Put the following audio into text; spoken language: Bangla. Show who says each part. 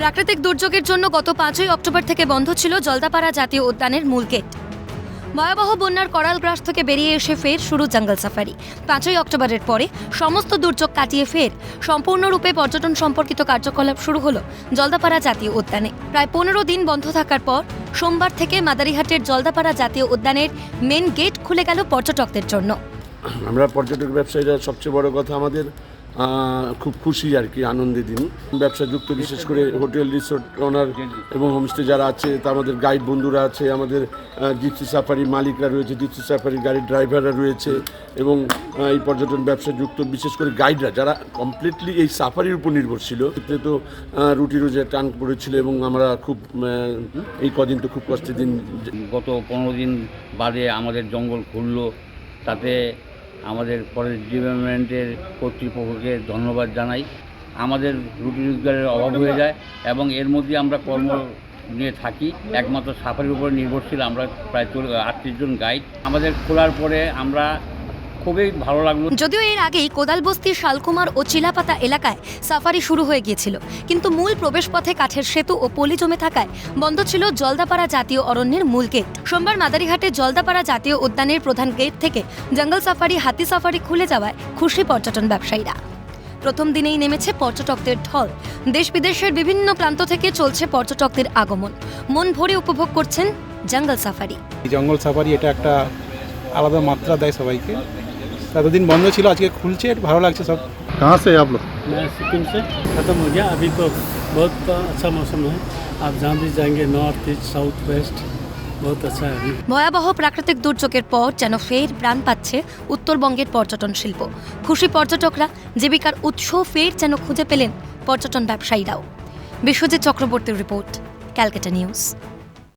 Speaker 1: প্রাকৃতিক দুর্যোগের জন্য গত পাঁচই অক্টোবর থেকে বন্ধ ছিল জলদাপাড়া জাতীয় উদ্যানের মূল গেট। ভয়াবহ বন্যার করাল গ্রাস থেকে বেরিয়ে এসে ফের শুরু জঙ্গল সাফারি। পাঁচই অক্টোবরের পরে সমস্ত দুর্যোগ কাটিয়ে ফের সম্পূর্ণরূপে পর্যটন সম্পর্কিত কার্যকলাপ শুরু হলো জলদাপাড়া জাতীয় উদ্যানে। প্রায় পনেরো দিন বন্ধ থাকার পর সোমবার থেকে মাদারিহাটের জলদাপাড়া জাতীয় উদ্যানের মেন গেট খুলে গেল পর্যটকদের জন্য।
Speaker 2: আমরা পর্যটক ব্যবসায়ীরা সবচেয়ে বড় কথা আমাদের খুব খুশি আর কি আনন্দে দিন। ব্যবসা যুক্ত বিশেষ করে হোটেল রিসোর্ট ওনার এবং হোমস্টে যারা আছে তা আমাদের গাইড বন্ধুরা আছে আমাদের জিপসি সাফারি মালিকরা রয়েছে জিপসি সাফারি গাড়ির ড্রাইভাররা রয়েছে এবং এই পর্যটন ব্যবসা যুক্ত বিশেষ করে গাইডরা যারা কমপ্লিটলি এই সাফারির উপর নির্ভরশীল। এতে তো রুটি রোজে টান পড়েছিল এবং আমরা খুব এই কদিন তো খুব কষ্টের দিন
Speaker 3: গত পনেরো দিন বাদে আমাদের জঙ্গল খুললো তাতে আমাদের ফরেস্ট ডিপার্টমেন্টের কর্তৃপক্ষকে ধন্যবাদ জানাই। আমাদের রুটি রোজগারের অভাব হয়ে যায় এবং এর মধ্যে আমরা কর্ম নিয়ে থাকি। একমাত্র সাফারির উপর নির্ভরশীল, আমরা প্রায় আটত্রিশ জন গাইড। আমাদের খোলার পরে আমরা খুবই ভালো লাগল।
Speaker 1: যদিও এর আগেই কোদালবস্তির শালকুমার ও চিলাপাতা এলাকায় সাফারি শুরু হয়ে গিয়েছিল। কিন্তু মূল প্রবেশপথে কাঠের সেতু ও পলি জমে থাকায় বন্ধ ছিল জলদাপাড়া জাতীয় অরণ্যের মূল গেট। সোমবার মাদারিহাটে জলদাপাড়া জাতীয় উদ্যানের প্রধান গেট থেকে জঙ্গল সাফারি হাতি সাফারি খুলে যাওয়ায় খুশি পর্যটন ব্যবসায়ীরা। প্রথম দিনেই নেমেছে পর্যটকদের ঢল। দেশ বিদেশের বিভিন্ন প্রান্ত থেকে চলছে পর্যটকদের আগমন। মন ভরে উপভোগ করছেন জঙ্গল সাফারি।
Speaker 4: জঙ্গল সাফারি এটা একটা আলাদা মাত্রা দেয় সবাইকে। এতদিন বন্ধ ছিল আজকে খুলছে ভালো লাগছে সব
Speaker 5: कहाँ से आप लोग
Speaker 6: मैं सिक्किम से ख़त्म हो गया अभी तो बहुत अच्छा मौसम है आप जहाँ भी जाएंगे नॉर्थ ईस्ट साउथ वेस्ट बहुत अच्छा है अभी
Speaker 1: ভয়াবহ প্রাকৃতিক দুর্যোগের পর যেন ফের প্রাণ পাচ্ছে উত্তরবঙ্গের পর্যটন শিল্প খুশি পর্যটকরা জীবিকার উৎস ফের যেন খুঁজে পেলেন পর্যটন ব্যবসায়ীরাও বিশ্বজিৎ চক্রবর্তীর রিপোর্ট ক্যালকাটা নিউজ